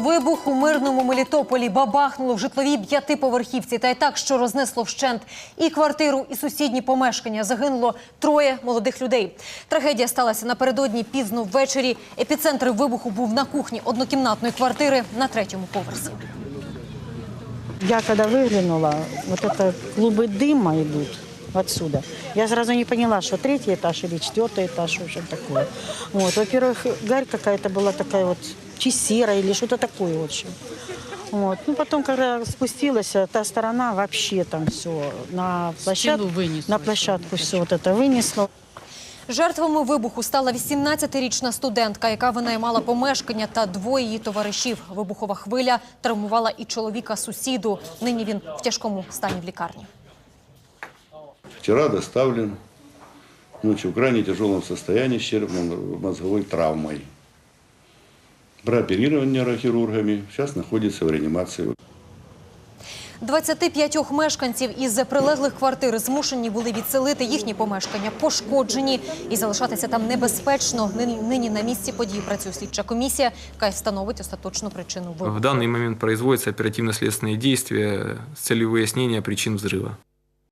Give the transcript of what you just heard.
Вибух у мирному Мелітополі бабахнуло в житловій п'ятиповерхівці, та й так, що рознесло вщент і квартиру, і сусідні помешкання. Загинуло троє молодих людей. Трагедія сталася напередодні пізно ввечері. Епіцентр вибуху був на кухні однокімнатної квартири на третьому поверсі. Я когда выглянула, вот это клубы дыма идут отсюда. Я сразу не поняла, что третий этаж или четвертый этаж, в общем, такое. Вот. Во-первых, гарь какая-то была такая вот, чи серая или что-то такое, в общем. Вот. Ну, потом, когда спустилась, а та сторона вообще там все на площадку, вынесло на всё, площадку все вот это вынесло. Жертвами вибуху стала 18-річна студентка, яка винаймала помешкання та двоє її товаришів. Вибухова хвиля травмувала і чоловіка сусіду. Нині він в тяжкому стані в лікарні. Вчера доставлен ночью в крайне тяжелом состоянии с черепно-мозговой травмой. Прооперирован нейрохирургами, сейчас находится в реанимации. 25 мешканців із прилеглих квартир змушені були відселити їхні помешкання, пошкоджені і залишатися там небезпечно. Нині- Нині на місці події працює слідча комісія, яка й встановить остаточну причину вибуху. В данный момент производятся оперативно-следственные действия с целью выяснения причин взрыва.